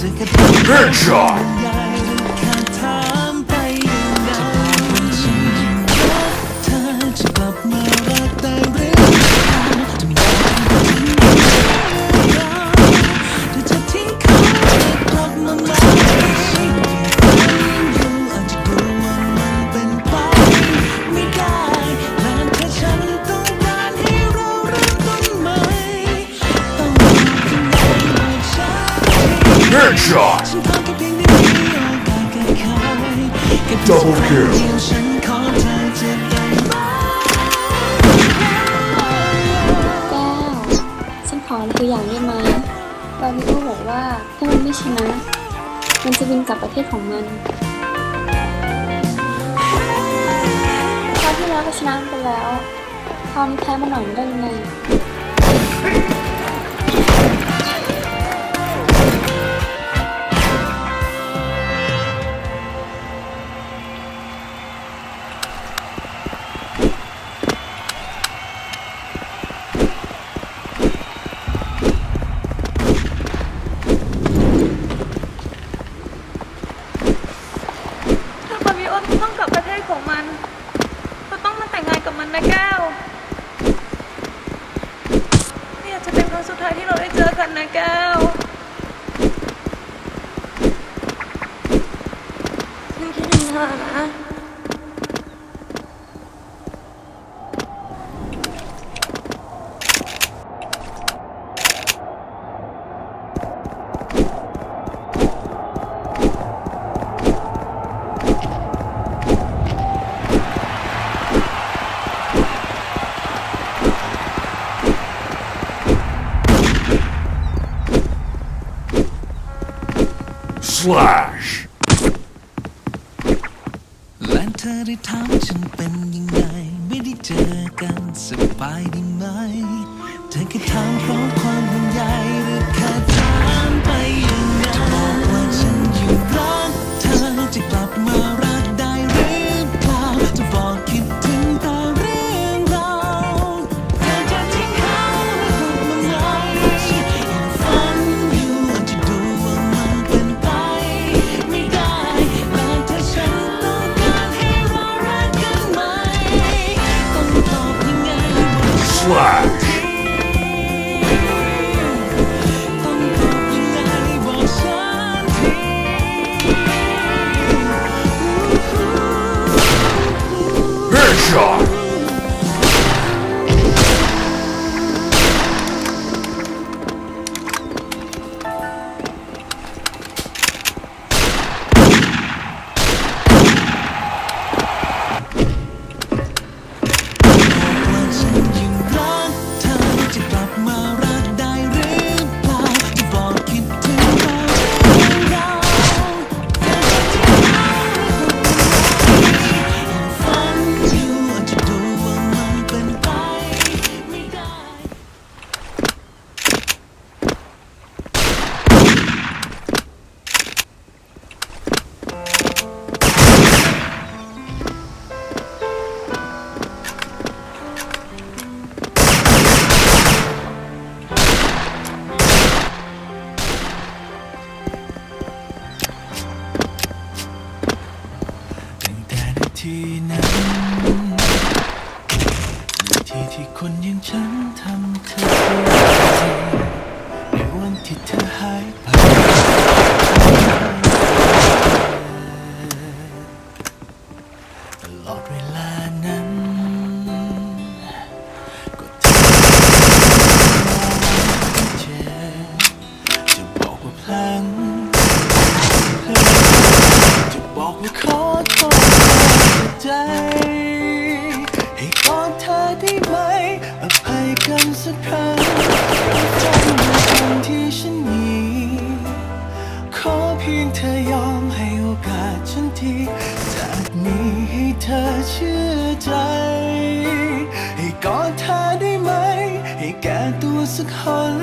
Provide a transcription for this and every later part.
Good job! shot double kill ฉันขอตัวอย่างได้ไหมบาริโอบอกว่าถ้ามันไม่ชนะ มันจะบินกลับประเทศของมันคราวที่แล้วก็ชนะไปแล้วคราวนี้แพ้มาหน่อยได้ยังไง Slash! ธอได้ถามฉันเป็นยังไง ไม่ได้เจอกันสบายดีไหม เธอแค่ถามเพราะความห่วงใยหรือแค่ถามไป ดีที่คนอย่างฉันทำเธอเสียใจในวันที่เธอหายไป แก้ตัวสักคน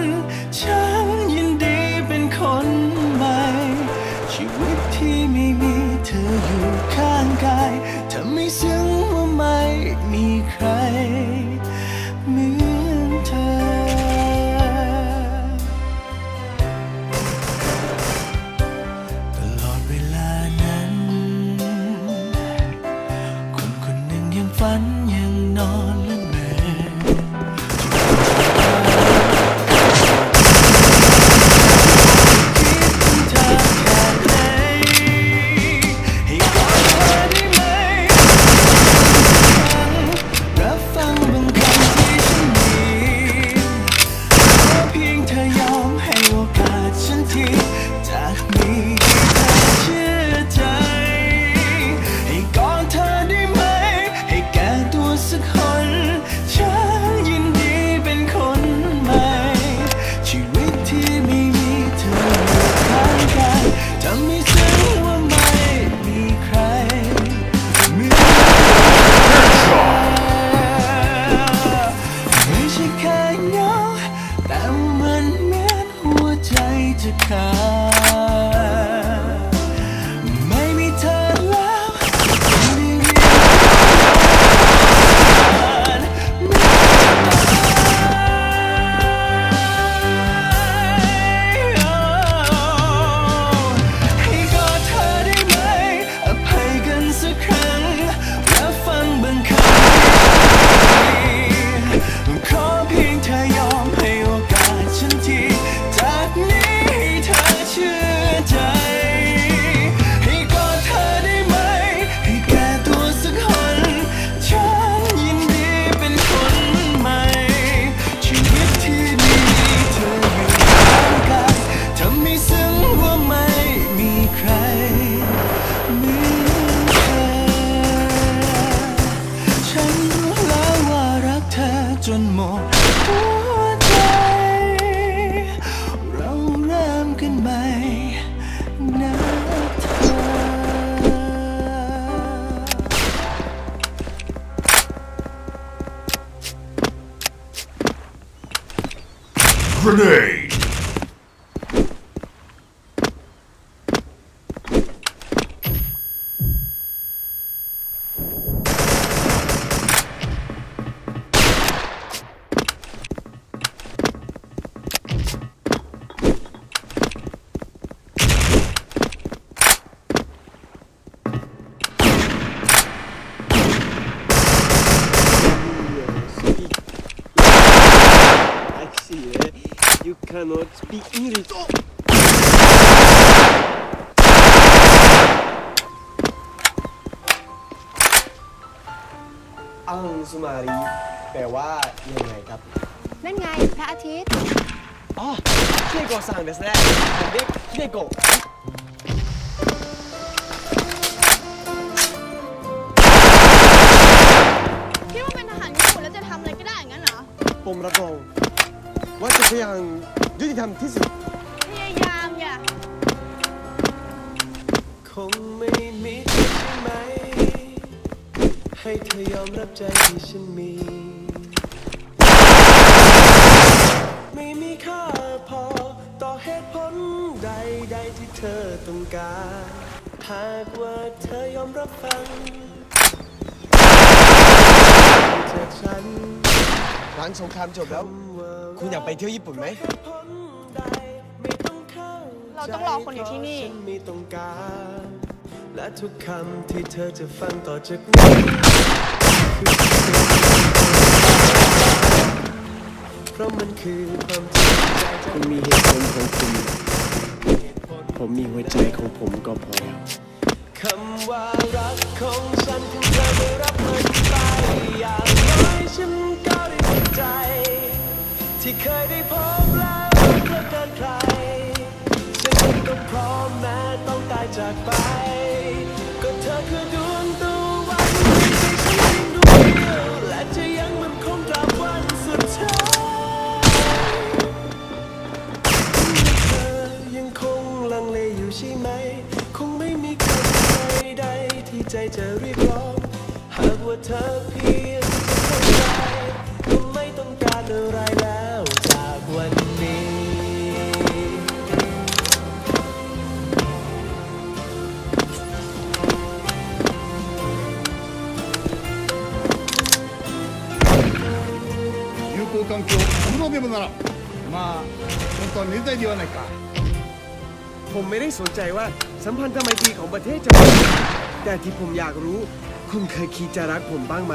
ฉันยินดีเป็นคนใหม่ ชีวิตที่ไม่มีเธออยู่ข้างกายเธอไม่ซึ้งว่าไม่มีใครเหมือนเธอตลอดเวลานั้นคนคนหนึ่งยังฝันยังนอน Grenade! cannot speak English. a n s u m a r i แปลว่ายังไงครับ นั่นไงพระอาทิตย์ อ๋อที่โกสั่งเดสแน่เด็กที่โกคิดว่าเป็นทหารญี่ปุ่นแล้วจะทำอะไรก็ได้อย่างนั้นเหรอ ผมรับรองว่าจะพยายาม ยุติธรรมที่สุดพยายามอย่าคงไม่มีใช่ไหม ให้เธอยอมรับใจที่ฉันมี ไม่มีค่าพอต่อเหตุผลใดๆที่เธอต้องการ หากว่าเธอยอมรับฟังจากฉัน หลังสงครามจบแล้ว คุณอยากไปเที่ยวญี่ปุ่นไหมเรา ต้องรอคนอยู่ที่นี่ม่ต้องการและทุกคำที่เธอจะฟังต่อจากนี้คือราะมันคือความจริงใจคุณมีเหตุผลของคุณ ผมมีหัวใจของผมก็พอแล้วคำว่ารักของฉันคงเธอได้รับมันไปอย่างน้อยฉันก็ได้ใจ ที่เคยได้พบแล้วเพื่อกินใคร ยังต้องพร้อมแม้ต้องตายจากไป ならんまあ本当は根材ではないか ผมไม่ได้สนใจว่าสัมพันธไมตรีของประเทศจะเป็นยังไงแต่ที่ผมอยากรู้ คุณเคยคิดจะรักผมบ้างไหม